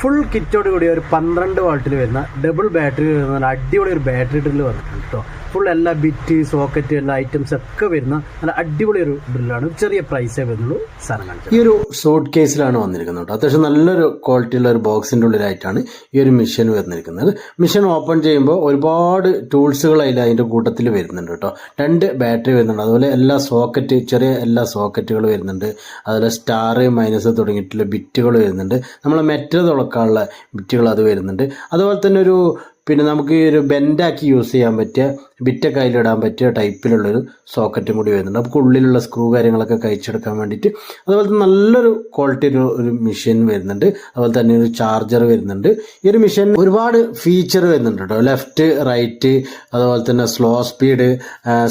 Full കിറ്റോട് കൂടി ഒരു പന്ത്രണ്ട് വാൾട്ടിൽ വരുന്ന ഡബിൾ ബാറ്ററി വരുന്ന നല്ല അടിപൊളി ഒരു ബാറ്ററി ഡ്രില്ല് വന്നിട്ടുണ്ട് കേട്ടോ ഫുൾ എല്ലാ ബിറ്റ് സോക്കറ്റ് എല്ലാ ഐറ്റംസ് ഒക്കെ വരുന്ന നല്ല അടിപൊളി ഒരു ഡ്രില്ലാണ് ചെറിയ പ്രൈസേ വരുന്നുള്ളൂ. സാധനം ഈ ഒരു സോട്ട് കേസിലാണ് വന്നിരിക്കുന്നത് കേട്ടോ അത്യാവശ്യം നല്ലൊരു ക്വാളിറ്റിയുള്ള ഒരു ബോക്സിന്റെ ഉള്ളിലായിട്ടാണ് ഈ ഒരു മിഷൻ വന്നിരിക്കുന്നത്. മിഷൻ ഓപ്പൺ ചെയ്യുമ്പോൾ ഒരുപാട് ടൂൾസുകൾ അതിൽ അതിന്റെ കൂട്ടത്തിൽ വരുന്നുണ്ട് കേട്ടോ രണ്ട് ബാറ്ററി വരുന്നുണ്ട്. അതുപോലെ എല്ലാ സോക്കറ്റ് ചെറിയ എല്ലാ സോക്കറ്റുകൾ വരുന്നുണ്ട്. അതുപോലെ സ്റ്റാർ മൈനസ് തുടങ്ങിയിട്ടുള്ള ബിറ്റുകൾ വരുന്നുണ്ട്. നമ്മൾ മെറ്റൽ തുളക്കാനുള്ള ബിറ്റുകൾ അത് വരുന്നുണ്ട്. അതുപോലെ തന്നെ ഒരു പിന്നെ നമുക്ക് ഈ ഒരു ബെൻഡാക്കി യൂസ് ചെയ്യാൻ പറ്റിയ ബിറ്റൊക്കെ അതിലിടാൻ പറ്റിയ ടൈപ്പിലുള്ളൊരു സോക്കറ്റും കൂടി വരുന്നുണ്ട്. നമുക്ക് ഉള്ളിലുള്ള സ്ക്രൂ കാര്യങ്ങളൊക്കെ കഴിച്ചെടുക്കാൻ വേണ്ടിയിട്ട് അതുപോലെ തന്നെ നല്ലൊരു ക്വാളിറ്റി ഒരു ഒരു മെഷീൻ വരുന്നുണ്ട്. അതുപോലെ തന്നെ ഒരു ചാർജർ വരുന്നുണ്ട്. ഈ ഒരു മെഷീൻ ഒരുപാട് ഫീച്ചർ വരുന്നുണ്ട് കേട്ടോ. ലെഫ്റ്റ് റൈറ്റ് അതുപോലെ തന്നെ സ്ലോ സ്പീഡ്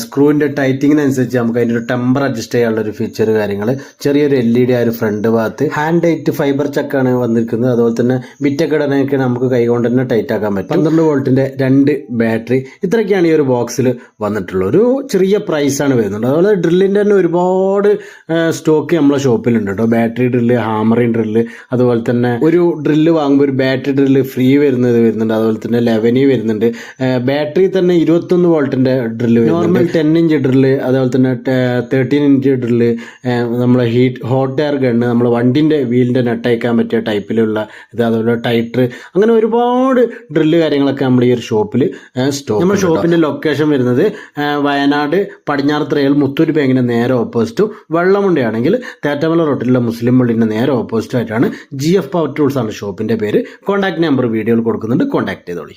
സ്ക്രൂവിന്റെ ടൈറ്റിങ്ങിനനുസരിച്ച് നമുക്ക് അതിന്റെ ഒരു ടെമ്പർ അഡ്ജസ്റ്റ് ചെയ്യാനുള്ള ഒരു ഫീച്ചർ കാര്യങ്ങൾ ചെറിയൊരു എൽ ഇ ഡി ആ ഒരു ഫ്രണ്ട് ഭാഗത്ത്. ഹാൻഡ് ടൈറ്റ് ഫൈബർ ചക്കാണ് വന്നിരിക്കുന്നത്. അതുപോലെ തന്നെ ബിറ്റ ഇടാനൊക്കെ നമുക്ക് കൈകൊണ്ട് തന്നെ ടൈറ്റ് ആക്കാൻ പറ്റും. പന്ത്രണ്ട് വോൾട്ടിന്റെ രണ്ട് ബാറ്ററി ഇത്രയൊക്കെയാണ് ഈ ഒരു ബോക്സിൽ വന്നിട്ടുള്ളത്. ഒരു ചെറിയ പ്രൈസ് ആണ് വരുന്നത്. അതുപോലെ ഡ്രില്ലിന്റെ തന്നെ ഒരുപാട് സ്റ്റോക്ക് നമ്മളെ ഷോപ്പിലുണ്ട് കേട്ടോ ബാറ്ററി ഡ്രില്ല് ഹാമറിങ് ഡ്രില്ല് അതുപോലെ തന്നെ ഒരു ഡ്രില്ല് വാങ്ങുമ്പോൾ ഒരു ബാറ്ററി ഡ്രില്ല് ഫ്രീ വരുന്നത് വരുന്നുണ്ട്. അതുപോലെ തന്നെ ലെവനി വരുന്നുണ്ട്. ബാറ്ററി തന്നെ ഇരുപത്തൊന്ന് വോൾട്ടിന്റെ drill normal ten inch drill അതുപോലെ തന്നെ തേർട്ടീൻ ഇഞ്ച് ഡ്രില്ല് നമ്മളെ ഹീറ്റ് ഹോട്ട് എയർ ഗണ്ണ് നമ്മൾ വണ്ടിന്റെ വീലിന്റെ നെട്ടയക്കാൻ പറ്റിയ ടൈപ്പിലുള്ള ഇത് അതുപോലെ ടൈറ്റർ അങ്ങനെ ഒരുപാട് ഡ്രില്ല് കാര്യങ്ങളൊക്കെ നമ്മൾ ഈ ഒരു ഷോപ്പിൽ സ്റ്റോക്ക് നമ്മുടെ ഷോപ്പിന്റെ ലൊക്കേഷൻ വരുന്നത് വയനാട് പടിഞ്ഞാറത്തറയിൽ മുത്തൂർ ബാങ്കിന്റെ നേരെ ഓപ്പോസിറ്റും വെള്ളമുണ്ടയാണെങ്കിൽ തേറ്റമല റോട്ടിലുള്ള മുസ്ലിം പള്ളിന്റെ നേരെ ഓപ്പോസിറ്റ് ആയിട്ടാണ് ജി എഫ് പവർ ടൂൾസ് ആണ് ഷോപ്പിന്റെ പേര്. കോൺടാക്ട് നമ്പർ വീഡിയോയിൽ കൊടുക്കുന്നുണ്ട്. കോൺടാക്ട് ചെയ്തോളി.